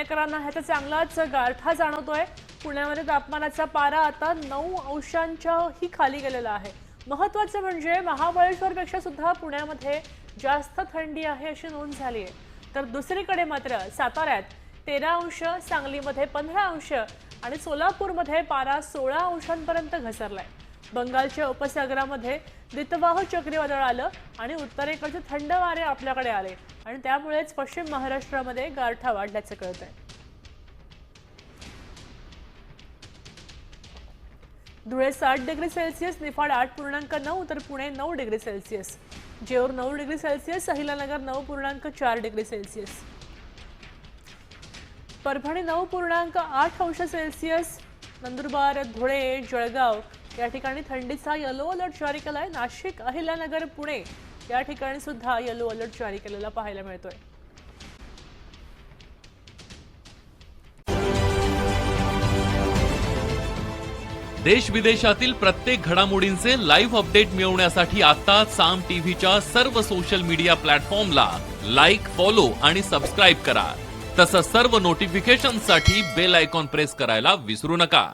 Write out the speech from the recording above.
पुणेकरांना ह्याचा चांगलाच गारठा जाणवतोय. पुण्यामध्ये तापमानाचा पारा आता नऊ अंशांच्याही खाली गेलेला आहे. महत्वाचं म्हणजे महाबळेश्वरपेक्षा सुद्धा पुण्यामध्ये जास्त थंडी आहे अशी नोंद झाली आहे. तर दुसरीकडे मात्र साताऱ्यात तेरा अंश सांगलीमध्ये पंधरा अंश आणि सोलापूरमध्ये पारा सोळा अंशांपर्यंत घसरलाय. बंगालच्या उपसागरामध्ये दितवाह चक्रीवादळ आलं आणि उत्तरेकडचे थंड वारे आपल्याकडे आले. आणि त्यामुळेच पश्चिम महाराष्ट्रामध्ये गारठा वाढल्याचं कळत आहे धुळे साठ डिग्री सेल्सिअस निफाड आठ पूर्णांक नऊ तर पुणे नऊ डिग्री सेल्सिअस जेऊर नऊ डिग्री सेल्सिअस अहिलानगर नऊ पूर्णांक चार डिग्री सेल्सिअस. परभणी नऊ पूर्णांक आठ अंश सेल्सिअस नंदुरबार धुळे जळगाव या ठिकाणी थंडीचा येलो अलर्ट जारी केलाय. नाशिक अहिल्यानगर पुणे या ठिकाणी सुद्धा येलो अलर्ट जारी केलेला पाहायला मिळतोय. देश विदेशातील प्रत्येक घडामोडींचे लाईव्ह अपडेट मिळवण्यासाठी आता साम टीव्हीच्या सर्व सोशल मीडिया प्लॅटफॉर्मला लाईक फॉलो आणि सबस्क्राईब करा. तसंच सर्व नोटिफिकेशनसाठी बेल आयकॉन प्रेस करायला विसरू नका.